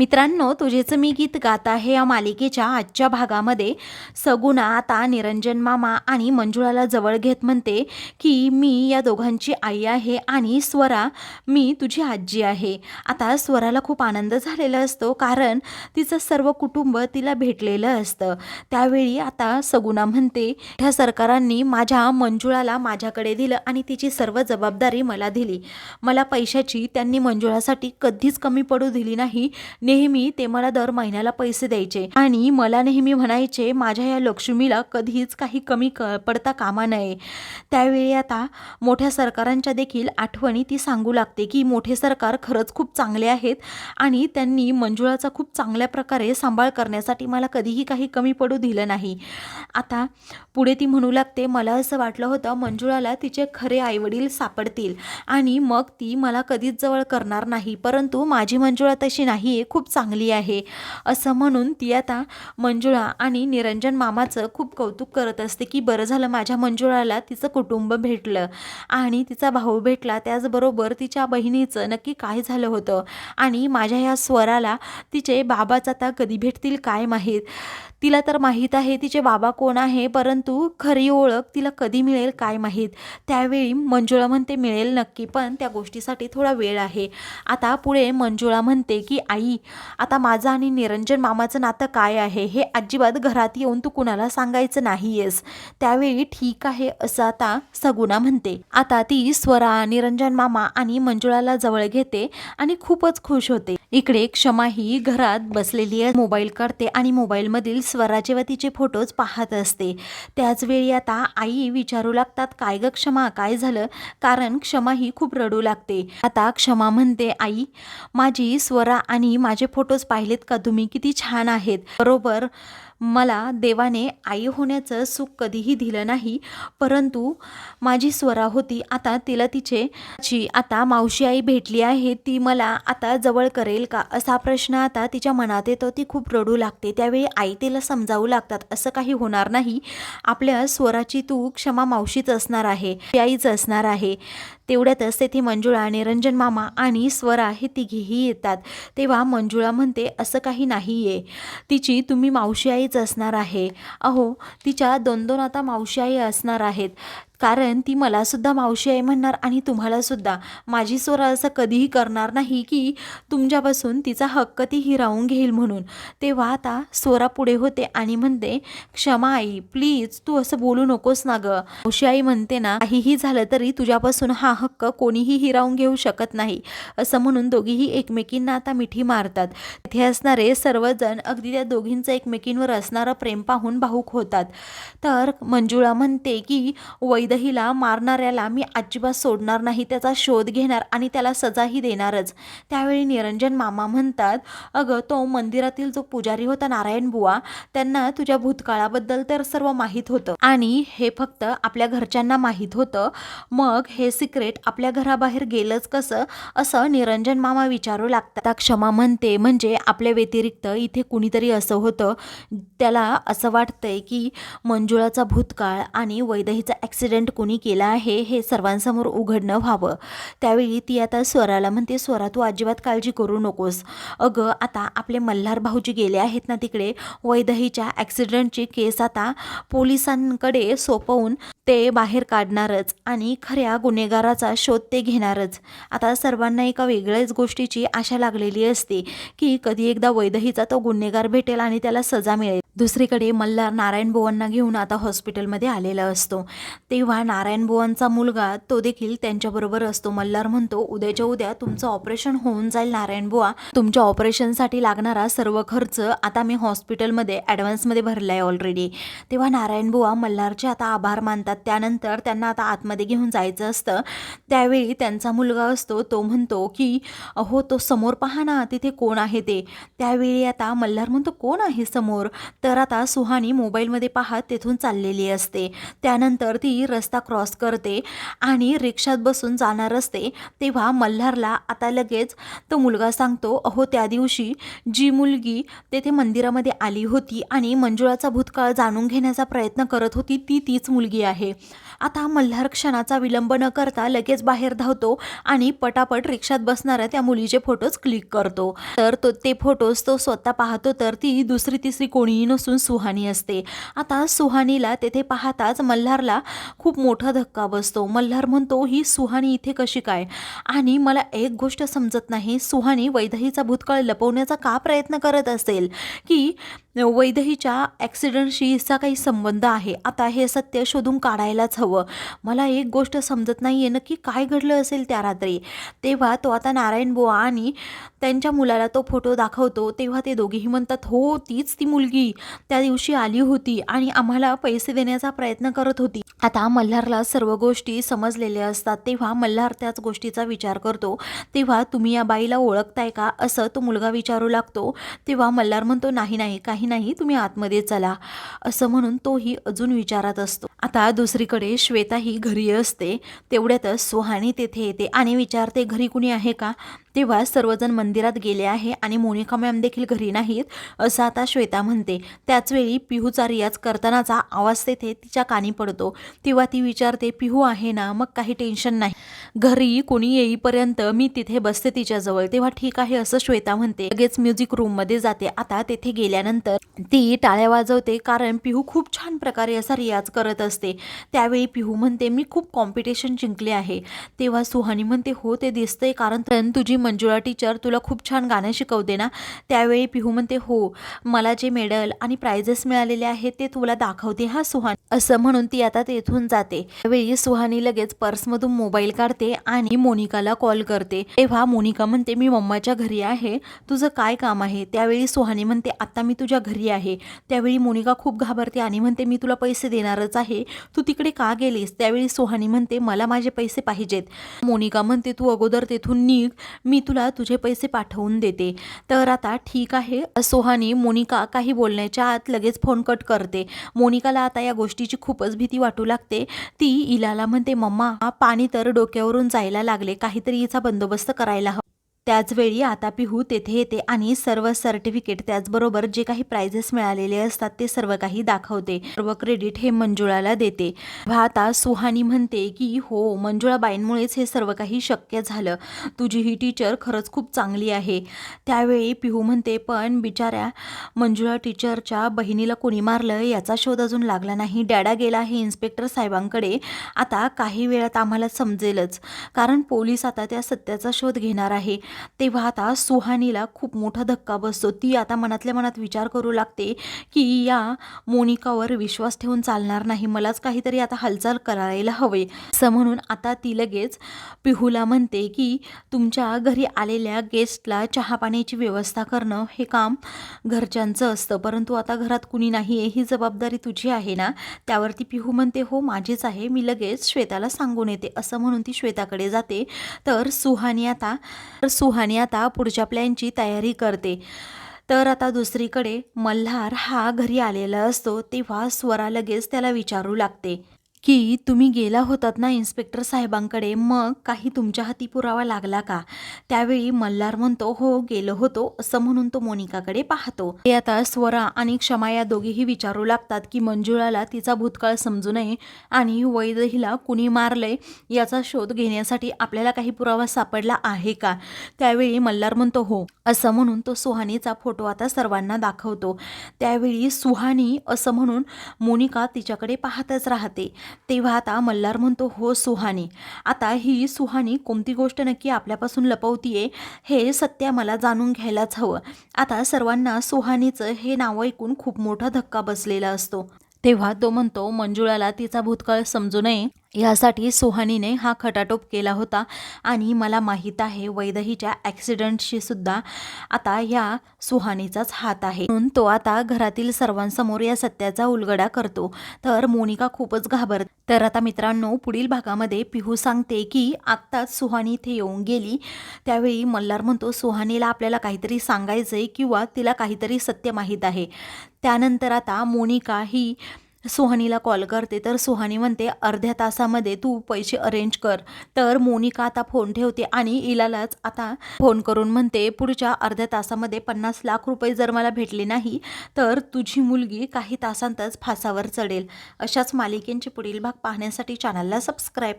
मित्रांनो तुझेच मी गीत गात आहे या मालिकेच्या आजच्या भागामध्ये. सगुणा आता निरंजन मामा आणि मंजुळाला जवळ घेत म्हणते की मी या दोघांची आई आहे आणि स्वरा मी तुझी आजी आहे. आता स्वराला खूप आनंद झालेला असतो कारण तिचं सर्व कुटुंब तिला भेटलेलं असतं. त्यावेळी आता सगुणा म्हणते त्या सरकारांनी माझ्या मंजुळाला माझ्याकडे दिलं आणि तिची सर्व जबाबदारी मला दिली. मला पैशाची त्यांनी मंजुळासाठी कधीच कमी पडू दिली नाही. नेहमी ते मला दर महिन्याला पैसे द्यायचे. आणि मला नेहमी म्हणायचे माझ्या या लक्ष्मीला कधीच काही कमी क पडता कामा नये. त्यावेळी आता मोठ्या सरकारांच्या देखील आठवणी ती सांगू लागते की मोठे सरकार खरंच खूप चांगले आहेत आणि त्यांनी मंजुळाचा खूप चांगल्या प्रकारे सांभाळ करण्यासाठी मला कधीही काही कमी पडू दिलं नाही. आता पुढे ती म्हणू लागते मला असं वाटलं होतं मंजुळाला तिचे खरे आईवडील सापडतील आणि मग ती मला कधीच जवळ करणार नाही. परंतु माझी मंजुळा तशी नाही आहे खूप चांगली आहे. असं म्हणून ती आता मंजुळा आणि निरंजन मामाचं खूप कौतुक करत असते की बरं झालं माझ्या मंजुळाला तिचं कुटुंब भेटलं. आणि तिचा भाऊ भेटला त्याचबरोबर तिच्या बहिणीचं नक्की काय झालं होतं? आणि माझ्या ह्या स्वराला तिचे बाबाच आता कधी भेटतील काय माहीत? तिला तर माहीत आहे तिचे बाबा कोण आहे परंतु खरी ओळख तिला कधी मिळेल काय माहीत? त्यावेळी मंजुळा म्हणते मिळेल नक्की पण त्या गोष्टीसाठी थोडा वेळ आहे. आता पुढे मंजुळा म्हणते की आई आता माझं आणि निरंजन मामाचं नातं काय आहे? हे अजिबात घरात येऊन तू कुणाला सांगायचं नाही आहेस त्यावेळी ठीक आहे असं आता सगुणा म्हणते. आता ती स्वरा निरंजन मामा आणि मंजुळाला जवळ घेते आणि खूपच खुश होते. इकडे क्षमा ही घरात बसलेली आहे. मोबाईल काढते आणि मोबाईलमधील स्वराचे व तिचे फोटोज पाहत असते. त्याच वेळी आता आई विचारू लागतात काय ग क्षमा? काय झालं? कारण क्षमा ही खूप रडू लागते. आता क्षमा म्हणते आई माझी स्वरा आणि माझे फोटोज पाहिलेत का? तुम्ही किती छान आहेत. बरोबर मला देवाने आई होण्याचं सुख कधीही दिलं नाही परंतु माझी स्वरा होती. आता तिला तिचे जी आता मावशी आई भेटली आहे ती मला आता जवळ करेल का? असा प्रश्न आता तिच्या मनात येतो. ती खूप रडू लागते. त्यावेळी आई तिला समजावू लागतात. असं काही होणार नाही. आपल्या स्वराची तू क्षमा मावशीच असणार आहे ती आईच असणार आहे. तेवढ्यातच तेथे मंजुळा निरंजन मामा आणि स्वरा हे तिघेही येतात. तेव्हा मंजुळा म्हणते असं काही नाही आहे तिची तुम्ही मावशी आईच असणार आहे. अहो तिच्या दोन दोन आता मावशी आई असणार आहेत. कारण ती मलासुद्धा मावशी आई म्हणणार आणि तुम्हालासुद्धा. माझी स्वरा असं कधीही करणार नाही की तुमच्यापासून तिचा हक्क ती हिरावून घेईल म्हणून. तेव्हा आता स्वरा पुढे होते आणि म्हणते क्षमा आई प्लीज तू असं बोलू नकोस ना गं. मावशी आई म्हणते ना काहीही झालं तरी तुझ्यापासून हा हक्क कोणीही हिरावून घेऊ शकत नाही. असं म्हणून दोघीही एकमेकींना आता मिठी मारतात. तिथे असणारे सर्वजण अगदी त्या दोघींचं एकमेकींवर असणारं प्रेम पाहून भाऊक होतात. तर मंजुळा म्हणते की वैदहीला मारणाऱ्याला मी अजिबात सोडणार नाही त्याचा शोध घेणार आणि त्याला सजाही देणारच. त्यावेळी निरंजन मामा म्हणतात अगं तो मंदिरातील जो पुजारी होता नारायण बुवा त्यांना तुझ्या भूतकाळाबद्दल तर सर्व माहीत होतं. आणि हे फक्त आपल्या घरच्यांना माहीत होतं. मग हे सिक्रेट आपल्या घराबाहेर गेलंच कसं? असं निरंजन मामा विचारू लागतात. क्षमा म्हणते म्हणजे आपल्या व्यतिरिक्त इथे कुणीतरी असं होतं. त्याला असं वाटतंय की मंजुळाचा भूतकाळ आणि वैदहीचा ॲक्सिडेंट कोणी केला आहे हे सर्वांसमोर उघडणं व्हावं. त्यावेळी ती आता स्वराला म्हणते स्वरा तू अजिबात काळजी करू नकोस. अगं आता आपले मल्हार भाऊजी गेले आहेत ना तिकडे. वैदहीच्या ॲक्सिडेंटची केस आता पोलिसांकडे सोपवून ते बाहेर काढणारच आणि खऱ्या गुन्हेगाराचा शोध ते घेणारच. आता सर्वांना एका वेगळ्याच गोष्टीची आशा लागलेली असते की कधी एकदा वैदहीचा तो गुन्हेगार भेटेल आणि त्याला सजा मिळेल. दुसरीकडे मल्हार नारायण बुवांना घेऊन आता हॉस्पिटलमध्ये आलेला असतो. तेव्हा नारायण बुवांचा मुलगा तो देखील त्यांच्याबरोबर असतो. मल्हार म्हणतो उद्याच्या उद्या तुमचं ऑपरेशन होऊन जाईल नारायण बुवा. तुमच्या ऑपरेशनसाठी लागणारा सर्व खर्च आता मी हॉस्पिटलमध्ये ॲडव्हान्समध्ये भरला आहे ऑलरेडी तेव्हा नारायण बुवा मल्हारचे आता आभार मानतात. त्यानंतर त्यांना आता आतमध्ये घेऊन जायचं असतं. त्यावेळी त्यांचा मुलगा असतो तो म्हणतो की अहो तो समोर पहा ना तिथे कोण आहे ते. त्यावेळी आता मल्हार म्हणतो कोण आहे समोर? तर आता सुहानी मोबाईलमध्ये पाहत तेथून चाललेली असते. त्यानंतर ती रस्ता क्रॉस करते आणि रिक्षात बसून जाणार असते. तेव्हा मल्हारला आता लगेच तो मुलगा सांगतो अहो त्या दिवशी जी मुलगी तेथे मंदिरामध्ये आली होती आणि मंजुळाचा भूतकाळ जाणून घेण्याचा प्रयत्न करत होती ती तीच मुलगी आहे. आता मल्हार क्षणाचा विलंब न करता लगेच बाहेर धावतो आणि पटापट रिक्षात बसणाऱ्या त्या मुलीचे फोटोज क्लिक करतो. तर तो ते फोटोज तो स्वतः पाहतो तर ती दुसरी तिसरी कोणीही नसून सुहानी असते. आता सुहानीला तेथे पाहताच मल्हारला खूप मोठा धक्का बसतो. मल्हार म्हणतो ही सुहानी इथे कशी काय? आणि मला एक गोष्ट समजत नाही. सुहानी वैदहीचा भूतकाळ लपवण्याचा का प्रयत्न करत असेल? की वैदहीच्या ॲक्सिडेंटशी हिचा काही संबंध आहे. आता हे सत्य शोधून काढायलाच हवं. मला एक गोष्ट समजत नाही आहे नक्की काय घडलं असेल त्या रात्री. तेव्हा तो आता नारायण बुवा आणि त्यांच्या मुलाला तो फोटो दाखवतो. तेव्हा ते दोघेही म्हणतात हो तीच ती मुलगी. त्या दिवशी आली होती आणि आम्हाला पैसे देण्याचा प्रयत्न करत होती. आता मल्हारला सर्व गोष्टी समजलेल्या असतात. तेव्हा मल्हार त्याच गोष्टीचा विचार करतो. तेव्हा तुम्ही या बाईला ओळखताय का? असं तो मुलगा विचारू लागतो. तेव्हा मल्हार म्हणतो नाही नाही काही नाही तुम्ही आतमध्ये चला. असं म्हणून तोही अजून विचारात असतो. आता दुसरीकडे श्वेता ही घरी असते. तेवढ्यातच सुहानी तेथे येते आणि विचारते घरी कुणी आहे का? तेव्हा सर्वजण मंदिरात गेले आहे आणि मोनिका मॅम देखील घरी नाहीत असं आता श्वेता म्हणते. त्याचवेळी पिहूचा रियाज करतानाचा आवाज तेथे तिच्या कानी पडतो. तेव्हा ती विचारते पिहू आहे ना? मग काही टेन्शन नाही. घरी कोणी येईपर्यंत मी तिथे बसते तिच्याजवळ. तेव्हा ठीक आहे असं श्वेता म्हणते. लगेच म्युझिक रूममध्ये जाते. आता तेथे गेल्यानंतर ती टाळ्या वाजवते कारण पिहू खूप छान प्रकारे असा रियाज करत असते. त्यावेळी पिहू म्हणते मी खूप कॉम्पिटिशन जिंकले आहे. तेव्हा सुहानी म्हणते हो ते दिसतंय कारण तुझी मंजुळा टीचर तुला खूप छान गाणं शिकवते ना. त्यावेळी पिहू म्हणते हो मला जे मेडल आणि प्राइजेस मिळालेले आहेत ते तुला दाखवते हा सुहान. असं म्हणून ती आता तेथून जाते. त्यावेळी सुहानी लगेच पर्समधून मोबाईल काढते आणि मोनिकाला कॉल करते. तेव्हा मोनिका म्हणते मी मम्माच्या घरी आहे. तुझं काय काम आहे? त्यावेळी सुहानी म्हणते आता मी तुझ्या घरी आहे. त्यावेळी मोनिका खूप घाबरते आणि म्हणते मी तुला पैसे देणारच आहे. तू तिकडे का गेलीस? त्यावेळी सुहानी म्हणते मला माझे पैसे पाहिजेत. मोनिका म्हणते तू अगोदर तेथून निघ. मी तुला तुझे पैसे पाठवून देते. तर आता ठीक आहे. सोहानी मोनिका काही बोलण्याच्या आत लगेच फोन कट करते. मोनिकाला आता या गोष्टी गोष्टीची खूपच भीती वाटू लागते. ती इलाला म्हणते मम्मा पाणी तर डोक्यावरून जायला लागले. काहीतरी हिचा बंदोबस्त करायला हवा. त्याचवेळी आता पिहू तेथे येते आणि सर्व सर्टिफिकेट त्याचबरोबर जे काही प्राइजेस मिळालेले असतात ते सर्व काही दाखवते. सर्व क्रेडिट हे मंजुळाला देते. आता सुहानी म्हणते की हो मंजुळाबाईंमुळेच हे सर्व काही शक्य झालं. तुझी ही टीचर खरंच खूप चांगली आहे. त्यावेळी पिहू म्हणते पण बिचाऱ्या मंजुळा टीचरच्या बहिणीला कोणी मारलं? याचा शोध अजून लागला नाही. डॅडा गेला आहे इन्स्पेक्टर साहेबांकडे. आता काही वेळात आम्हाला समजेलच. कारण पोलीस आता त्या सत्याचा शोध घेणार आहे. तेव्हा आता सुहानीला खूप मोठा धक्का बसतो. ती आता मनातल्या मनात विचार करू लागते की या मोनिकावर विश्वास ठेवून चालणार नाही. मलाच काहीतरी आता हालचाल करायला हवे. असं म्हणून आता ती लगेच पिहूला म्हणते की तुमच्या घरी आलेल्या गेस्टला चहा पाण्याची व्यवस्था करणं हे काम घरच्यांचं असतं. परंतु आता घरात कुणी नाही आहे ही जबाबदारी तुझी आहे ना? त्यावरती पिहू म्हणते हो माझीच आहे. मी लगेच श्वेताला सांगून येते. असं म्हणून ती श्वेताकडे जाते. तर सुहानी आता तर सुहानी आता पुढच्या प्लॅनची तयारी करते. तर आता दुसरीकडे मल्हार हा घरी आलेला असतो तेव्हा स्वरा लगेच त्याला विचारू लागते. की तुम्ही गेला होतात ना इन्स्पेक्टर साहेबांकडे मग काही तुमच्या हाती पुरावा लागला का? त्यावेळी मल्हार म्हणतो हो गेलो होतो असं म्हणून तो मोनिकाकडे पाहतो. ते आता स्वरा आणि क्षमा या दोघेही विचारू लागतात की मंजुळाला तिचा भूतकाळ समजू नये आणि वैदहीला कुणी मारलंय याचा शोध घेण्यासाठी आपल्याला काही पुरावा सापडला आहे का? त्यावेळी मल्हार म्हणतो हो असं म्हणून तो सुहानीचा फोटो आता सर्वांना दाखवतो. त्यावेळी सुहानी असं म्हणून मोनिका तिच्याकडे पाहतच राहते. तेव्हा आता मल्हार म्हणतो हो सुहानी. आता ही सुहानी कोणती गोष्ट नक्की आपल्यापासून लपवतीये हे सत्य मला जाणून घ्यायलाच हवं. आता सर्वांना सुहानीचं हे नाव ऐकून खूप मोठा धक्का बसलेला असतो. तेव्हा तो म्हणतो मंजुळाला तिचा भूतकाळ समजू नये. यासाठी सुहानीने हा खटाटोप केला होता आणि मला माहीत आहे वैदहीच्या ॲक्सिडेंटशी सुद्धा आता ह्या सुहानीचाच हात आहे. म्हणून तो आता घरातील सर्वांसमोर या सत्याचा उलगडा करतो. तर मोनिका खूपच घाबरत. तर आता मित्रांनो पुढील भागामध्ये पिहू सांगते की आत्ताच सुहानी इथे येऊन गेली. त्यावेळी मल्हार म्हणतो सुहानीला आपल्याला काहीतरी सांगायचं आहे किंवा तिला काहीतरी सत्य माहीत आहे. त्यानंतर आता मोनिका ही सुहानीला कॉल करते. तर सुहानी म्हणते अर्ध्या तासामध्ये तू पैसे अरेंज कर. तर मोनिका आता फोन ठेवते आणि इलालाच आता फोन करून म्हणते पुढच्या अर्ध्या तासामध्ये पन्नास लाख रुपये जर मला भेटले नाही तर तुझी मुलगी काही तासांतच फासावर चढेल. अशाच मालिकेंचे पुढील भाग पाहण्यासाठी चॅनलला सबस्क्राईब